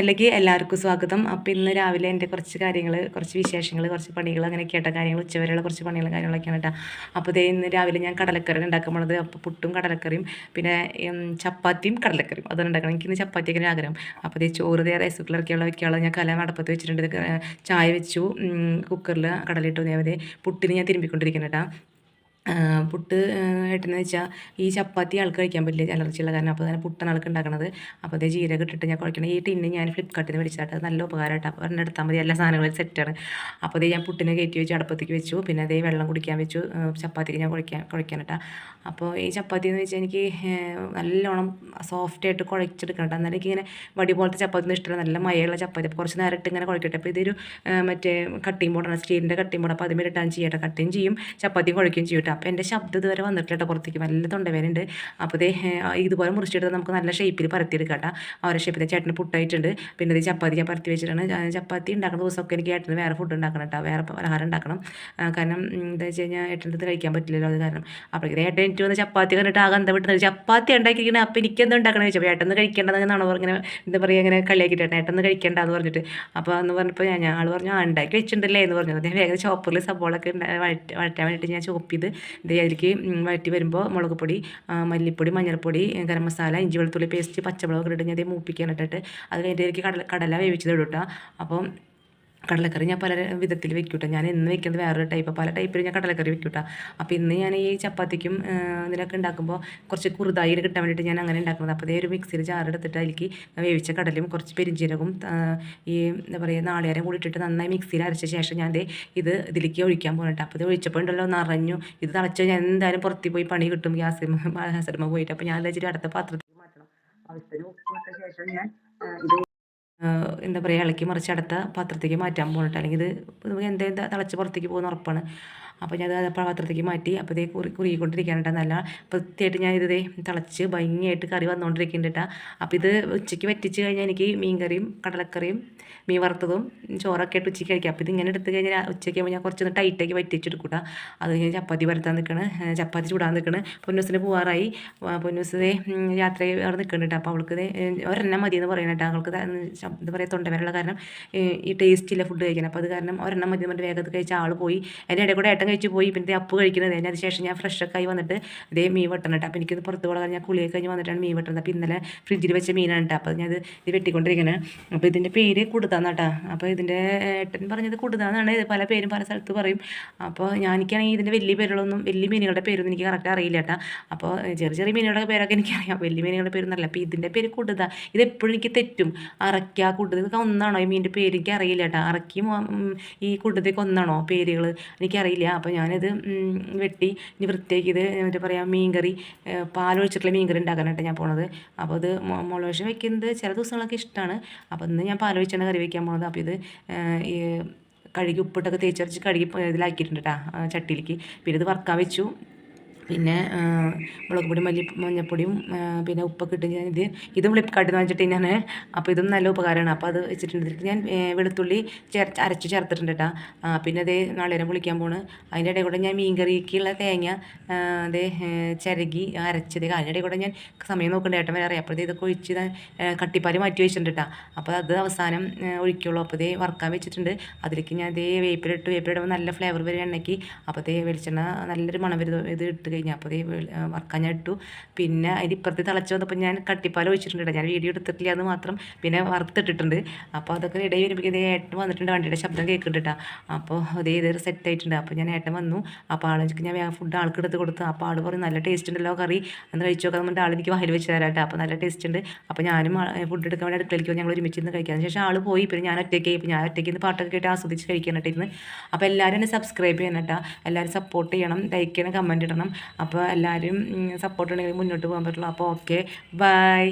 അല്ലെങ്കിൽ എല്ലാവർക്കും സ്വാഗതം. അപ്പോൾ ഇന്ന് രാവിലെ എന്റെ കുറച്ച് കാര്യങ്ങൾ കുറച്ച് വിശേഷങ്ങൾ കുറച്ച് പണികൾ അങ്ങനെ കേട്ട കാര്യങ്ങൾ ഉച്ചവരെയുള്ള കുറച്ച് പണികളും കാര്യങ്ങളൊക്കെയാണ് കേട്ടോ. അപ്പോൾ ഇതേ ഇന്ന് രാവിലെ ഞാൻ കടലക്കറി ഉണ്ടാക്കാൻ പോണത്. അപ്പോൾ പുട്ടും കടലക്കറിയും പിന്നെ ചപ്പാത്തിയും കടലക്കറിയും. അതാണ് ഉണ്ടാക്കണം എനിക്കിന്ന് ചപ്പാത്തിയൊക്കെ ആഗ്രഹം. അപ്പോൾ ഇതേ ചോറ് ദേ റൈസ് കുക്കറിൽ ഉള്ള വെക്കാനുള്ള ഞാൻ കല അടപ്പത്ത് വെച്ചിട്ടുണ്ട്. ചായ വെച്ചു കുക്കറിൽ കടലിട്ടു അതേപോലെ പുട്ടിന് ഞാൻ തിരുമ്പിക്കൊണ്ടിരിക്കണം കേട്ടോ. പുട്ട് ഏട്ടെന്ന് വെച്ചാൽ ഈ ചപ്പാത്തി ആൾക്ക് കഴിക്കാൻ പറ്റില്ല അലർജിയുള്ള കാരണം. അപ്പോൾ തന്നെ പുട്ടാണ് ആൾക്ക് ഉണ്ടാക്കണത്. അപ്പോൾ അതേ ജീരകം ഇട്ടിട്ട് ഞാൻ കുഴക്കണം. ഈ ടിന്ന് ഞാൻ ഫ്ലിപ്കാർട്ടിൽ നിന്ന് മേടിച്ചിട്ട് നല്ല ഉപകാരമായിട്ട് അപ്പോൾ ഒരെണ്ണം എടുത്താൽ മതി. എല്ലാ സാധനങ്ങളും സെറ്റാണ് അപ്പോൾ അതേ ഞാൻ പുട്ടിനെ കയറ്റി വെച്ച് അടുപ്പത്തേക്ക് വെച്ചു. പിന്നെ അതേ വെള്ളം കുടിക്കാൻ വെച്ചു. ചപ്പാത്തിക്ക് ഞാൻ കുഴക്കാൻ കേട്ടോ അപ്പോൾ ഈ ചപ്പാത്തി എന്ന് വെച്ചാൽ എനിക്ക് നല്ലോണം സോഫ്റ്റായിട്ട് കുഴച്ചെടുക്കണം എന്നാലും എനിക്കിങ്ങനെ വടി പോലത്തെ ചപ്പാത്തി ഒന്നും നല്ല മയുള്ള ചപ്പാത്തി. അപ്പോൾ കുറച്ച് നേരം ഇട്ട് ഇങ്ങനെ കുഴക്കട്ടെ. അപ്പോൾ ഇതൊരു മറ്റേ കട്ടിങ് ബോർഡാണ് സ്റ്റീലിന്റെ കട്ടിങ് ബോർഡ് അപ്പോൾ അതിൽ ഇട്ടാൻ ചെയ്യട്ടെ കട്ടിങ് ചെയ്യും ചപ്പാത്തി കുഴക്കുകയും ചെയ്യും കേട്ടോ അപ്പോൾ എന്റെ ശബ്ദം ഇതുവരെ വന്നിട്ടില്ല കേട്ടോ പുറത്തേക്ക് നല്ല തൊണ്ടവേനുണ്ട് അപ്പോൾ ഇതേ ഇതുപോലെ മുറിച്ചെടുത്ത് നമുക്ക് നല്ല ഷേപ്പിൽ പരത്തിയെടുക്കാം കേട്ടോ ഒരു ഷേപ്പിൽ ചേട്ടന് പുട്ടായിട്ടുണ്ട്. പിന്നെ ഇത് ചപ്പാത്തി ഞാൻ പരത്തി വെച്ചിട്ടാണ്. ആ, ചപ്പാത്തി ഉണ്ടാക്കുന്ന ദിവസമൊക്കെ എനിക്ക് ഏട്ടന് വേറെ ഫുഡ് ഉണ്ടാക്കണം കേട്ടോ വേറെ പലഹാരം ഉണ്ടാക്കണം. കാരണം എന്താ വെച്ച് കഴിഞ്ഞാൽ ഏട്ടന്റെ കഴിക്കാൻ പറ്റില്ലല്ലോ അത് കാരണം. അപ്പോഴേക്കും ഏട്ടൻ എനിക്ക് വന്ന് ചപ്പാത്തി കണ്ടിട്ട് ആകെ എന്താ വിട്ടുന്നത് ചപ്പാത്തി ഉണ്ടാക്കിയിരിക്കണേ അപ്പോൾ എനിക്ക് എന്താ ഉണ്ടാക്കണം ചോദിച്ചപ്പോൾ കഴിക്കേണ്ടതെന്ന് കഴിക്കേണ്ടതെന്നാണോ ഇങ്ങനെ എന്താ പറയുക ഇങ്ങനെ കളിയാക്കിയിട്ട് ഏട്ടൻ ഏട്ടന്ന് കഴിക്കേണ്ട എന്ന് പറഞ്ഞിട്ട്. അപ്പോൾ എന്ന് പറഞ്ഞപ്പോൾ ഞാൻ ആൾ പറഞ്ഞു ആ ഉണ്ടാക്കി വെച്ചിട്ടുണ്ടല്ലേ എന്ന് പറഞ്ഞു. അദ്ദേഹം വേഗം ചോപ്പറിൽ സബോളൊക്കെ വഴറ്റാൻ വേണ്ടിയിട്ട് ഞാൻ ചോപ്പ് ചെയ്ത് ഇതേ അതിലേക്ക് വഴറ്റി വരുമ്പോൾ മുളക് പൊടി മല്ലിപ്പൊടി മഞ്ഞൾപ്പൊടി ഗരം മസാല ഇഞ്ചി വെളുത്തുള്ളി പേസ്റ്റ് പച്ചമുളക് ഇട്ടിട്ട് ഞാൻ മൂപ്പിക്കാൻ ഇട്ടിട്ട് അത് കഴിഞ്ഞിട്ട് എനിക്ക് കടല കടല വേവിച്ചത് ഇടും കേട്ടോ അപ്പം കടലക്കറി ഞാൻ പല വിധത്തിൽ വെക്കൂട്ടോ. ഞാൻ ഇന്ന് വെക്കുന്നത് വേറൊരു ടൈപ്പ് പല ടൈപ്പിൽ ഞാൻ കടലക്കറി വെക്കൂട്ടോ. അപ്പോൾ ഇന്ന് ഞാൻ ഈ ചപ്പാത്തിക്കും ഇതിനൊക്കെ ഉണ്ടാക്കുമ്പോൾ കുറച്ച് കുറുതായി കിട്ടാൻ വേണ്ടിയിട്ട് ഞാൻ അങ്ങനെ ഉണ്ടാക്കുന്നത്. അപ്പോൾ അതേ ഒരു മിക്സിയിൽ ചാറെടുത്തിട്ട് അതിലേക്ക് വേവിച്ച കടലും കുറച്ച് പെരിഞ്ചീരകവും ഈ എന്താ പറയുക നാളികേരം കൂടി ഇട്ടിട്ട് നന്നായി മിക്സിയിൽ അരച്ച ശേഷം ഞാൻ ഇത് ഇതിലേക്ക് ഒഴിക്കാൻ പോകുന്നുണ്ട് അപ്പോൾ ഇത് ഒഴിച്ചപ്പോൾ ഉണ്ടല്ലോ നിറഞ്ഞു. ഇത് തളച്ചു ഞാൻ എന്തായാലും പുറത്ത് പോയി പണി കിട്ടും ഗ്യാസ് ഗ്യാസിടുമ്പോൾ പോയിട്ട്. അപ്പോൾ ഞാൻ വെച്ചിട്ട് അടുത്ത പാത്രത്തിൽ മാറ്റണം. ആവശ്യത്തിന് ഉപ്പ് ശേഷം ഞാൻ ഇത് എന്താ പറയുക ഇളക്കി മറിച്ച് അടുത്ത പാത്രത്തേക്ക് മാറ്റാൻ പോകണം അല്ലെങ്കിൽ ഇത് നമുക്ക് എന്താ തിളച്ച് പുറത്തേക്ക് പോകുന്ന ഉറപ്പാണ്. അപ്പോൾ ഞാൻ അത് പാത്രത്തേക്ക് മാറ്റി അപ്പോൾ ഇതേ കുറി കുറുകിക്കൊണ്ടിരിക്കാനായിട്ട് നല്ല വൃത്തിയായിട്ട് ഞാൻ ഇത് തിളച്ച് ഭംഗിയായിട്ട് കറി വന്നുകൊണ്ടിരിക്കുന്നുണ്ട് അപ്പോൾ ഇത് ഉച്ചയ്ക്ക് വറ്റിച്ച് കഴിഞ്ഞാൽ എനിക്ക് മീൻ കറിയും കടലക്കറിയും മീൻ വറുത്തതും ചോറൊക്കെ ആയിട്ട് ഉച്ചയ്ക്ക് കഴിക്കാം. അപ്പോൾ ഇത് ഇങ്ങനെ എടുത്ത് കഴിഞ്ഞാൽ ഉച്ചയ്ക്ക് ഞാൻ കുറച്ചൊന്ന് ടൈറ്റാക്കി വറ്റിച്ചെടുക്കൂട്ട അത് കഴിഞ്ഞ് ചപ്പാത്തി വരുത്താൻ നിൽക്കണ് ചപ്പാത്തി ചൂടാൻ നിൽക്കണ് പൊന്നൂസിന് പോവാറായി. പൊന്നൂസിനെ യാത്ര അവിടെ നിൽക്കുന്നുണ്ട് അപ്പോൾ അവൾക്ക് ഒരെണ്ണം മതി എന്ന് കേട്ടോ അവൾക്ക് എന്താ പറയുക തൊണ്ടവരുള്ള കാരണം ഈ ടേസ്റ്റ് ഇല്ല ഫുഡ് കഴിക്കണം അപ്പോൾ അത് കാരണം ഒരെണ്ണം മതി എന്ന് പറഞ്ഞിട്ട് വേഗത്തിൽ കഴിച്ച ആൾ പോയി. എന്റെ ഇടയിൽ കൂടെ ഏട്ടൻ കഴിച്ച് പോയി. പിന്നെ അപ്പ് കഴിക്കുന്നത്. അതിന് അതിനുശേഷം ഞാൻ ഫ്രഷൊക്കെ ആയി വന്നിട്ട് ഇതേ മീൻ വെട്ടണം കേട്ടോ അപ്പോൾ എനിക്കൊന്ന് പുറത്ത് പോകാൻ ഞാൻ കുളിയൊക്കെ കഴിഞ്ഞ് വന്നിട്ടാണ് മീൻ വെട്ടുന്നത് അപ്പോൾ ഇന്നലെ ഫ്രിഡ്ജിൽ വെച്ച മീനാണ് കേട്ടോ. അപ്പോൾ ഞാൻ ഇത് വെട്ടിക്കൊണ്ടിരിക്കുന്നത് അപ്പോൾ ഇതിന്റെ പേര് കുടുതാന്ന് കേട്ടോ. അപ്പോൾ ഇതിന്റെ ഏട്ടൻ പറഞ്ഞത് കുടുതാന്നാണ്. ഇത് പല പേരും പല സ്ഥലത്ത് പറയും. അപ്പോൾ ഞാൻ എനിക്കാണെങ്കിൽ ഇതിന്റെ വലിയ പേരുകളൊന്നും വലിയ മീനുകളുടെ പേരൊന്നും എനിക്ക് കറക്റ്റ് അറിയില്ല കേട്ടോ. അപ്പോൾ ചെറിയ ചെറിയ മീനുകളുടെ പേരൊക്കെ എനിക്കറിയാം. വലിയ മീനുകളുടെ പേരൊന്നല്ല അപ്പോൾ ഇതിന്റെ പേര് കുടുത. ഇത് എപ്പോഴും എനിക്ക് തെറ്റും. അറക്കുക കുടുത ഇതൊക്കെ ഒന്നാണോ ഈ മീനിന്റെ പേര് എനിക്ക് അറിയില്ല കേട്ടോ. അറക്കിയും ഉം, ഈ കുടുതയൊക്കെ ഒന്നാണോ പേരുകൾ എനിക്കറിയില്ല. അപ്പോൾ ഞാനിത് വെട്ടി ഇനി വൃത്തിയാക്കി ഇത് എന്താ പറയുക മീൻകറി പാലൊഴിച്ചിട്ടുള്ള മീൻകറി ഉണ്ടാക്കാനായിട്ട് ഞാൻ പോണത്. അപ്പോൾ ഇത് മുളവശം വെക്കുന്നത് ചില ദിവസങ്ങളൊക്കെ ഇഷ്ടമാണ് അപ്പോൾ ഇന്ന് ഞാൻ പാലൊഴിച്ചാണ് കറി വയ്ക്കാൻ പോണത്. അപ്പോൾ ഇത് ഈ കഴുകി ഉപ്പിട്ടൊക്കെ തേച്ചരച്ച് കഴുകി ഇതിലാക്കിയിട്ടുണ്ട് കേട്ടോ ചട്ടിയിലേക്ക്. പിന്നെ ഇത് വറുക്കാൻ വെച്ചു. പിന്നെ മുളക് പൊടി മല്ലി മഞ്ഞപ്പൊടിയും പിന്നെ ഉപ്പൊക്കെ ഇട്ട് ഞാൻ ഇത് ഇതും ഫ്ലിപ്കാർട്ടിൽ നിന്ന് വാങ്ങിച്ചിട്ട് ഞാൻ അപ്പോൾ ഇതും നല്ല ഉപകാരമാണ്. അപ്പോൾ അത് വെച്ചിട്ടുണ്ട്. ഞാൻ വെളുത്തുള്ളി ചേർ അരച്ച് ചേർത്തിട്ടുണ്ട് കേട്ടോ. പിന്നെ അതേ നാളേരം വിളിക്കാൻ പോണ്. അതിന്റെ ഇടയിൽ കൂടെ ഞാൻ മീൻ കറിക്കുള്ള തേങ്ങ അതേ ചിരകി അരച്ചത്. അതിന്റെ ഇടയിൽ കൂടെ ഞാൻ സമയം നോക്കേണ്ട ഏട്ടൻ വരെ അറിയാം ഇതൊക്കെ ഒഴിച്ച് കട്ടിപ്പാലി മാറ്റി വെച്ചിട്ടുണ്ട് കേട്ടോ. അപ്പോൾ അത് അവസാനം ഒഴിക്കുള്ളൂ. അപ്പോൾ ഇതേ വറുക്കാൻ വെച്ചിട്ടുണ്ട്. അതിലേക്ക് ഞാൻ അതേ വേപ്പിലിട്ട് വേപ്പിലിടുമ്പോൾ നല്ല ഫ്ലേവർ വരും എണ്ണയ്ക്ക്. അപ്പോൾ അതേ വെളിച്ചെണ്ണ നല്ലൊരു മണം വരും ഇത് ഇട്ട് കഴിഞ്ഞാൽ അപ്പോൾ അതേ വറക്കാൻ ഞാൻ ഇട്ടു. പിന്നെ അതിന്റെ ഇപ്പുറത്ത് തിളച്ച് വന്നപ്പോൾ ഞാൻ കട്ടിപ്പാൽ ഒഴിച്ചിട്ടുണ്ട് ഞാൻ വീഡിയോ എടുത്തിട്ടില്ല എന്ന് മാത്രം. പിന്നെ വറുത്തിട്ടിട്ടുണ്ട്. അപ്പോൾ അതൊക്കെ ഇടയിൽ വരുമ്പോൾ ഇതേ ഏട്ടൻ വന്നിട്ടുണ്ട് വണ്ടിയുടെ ശബ്ദം കേൾക്കുന്നുണ്ട് അപ്പോൾ അതേ ഇതൊരു സെറ്റ് ആയിട്ടുണ്ട്. അപ്പോൾ ഞാൻ ഏട്ടൻ വന്നു. അപ്പോൾ ആൾക്ക് ഞാൻ ഫുഡ് ആൾക്ക് എടുത്ത് കൊടുത്തു. അപ്പോൾ ആൾ പറഞ്ഞു നല്ല ടേസ്റ്റ് ഉണ്ടല്ലോ കറി. എന്ന് കഴിച്ചു നോക്കാൻ വേണ്ടി ആൾ എനിക്ക് വായിൽ വെച്ച് തരാം കേട്ടോ അപ്പോൾ നല്ല ടേസ്റ്റ് ഉണ്ട്. അപ്പോൾ ഞാനും ഫുഡ് എടുക്കാൻ വേണ്ടി അടുക്കളയിലേക്ക് വന്ന്. ഞങ്ങൾ ഒരുമിച്ച് ഇന്ന് കഴിക്കാൻ. ശേഷം ആൾ പോയി. പിന്നെ ഞാൻ ഒറ്റയ്ക്ക് ഇപ്പോൾ ഞാൻ ഒറ്റയ്ക്ക് ഇന്ന് പാട്ടൊക്കെ കേട്ട് ആസ്വദിച്ച് കഴിക്കാനായിട്ട് ഇരുന്ന് അപ്പോൾ എല്ലാവരും എന്നെ സബ്സ്ക്രൈബ് ചെയ്യണം കേട്ടോ എല്ലാവരും സപ്പോർട്ട് ചെയ്യണം. ലൈക്ക് ചെയ്യണം കമന്റ് ഇടണം. അപ്പോൾ എല്ലാവരും സപ്പോർട്ട് ഉണ്ടെങ്കിൽ മുന്നോട്ട് പോകാൻ പറ്റുള്ളൂ. അപ്പോൾ ഓക്കെ ബൈ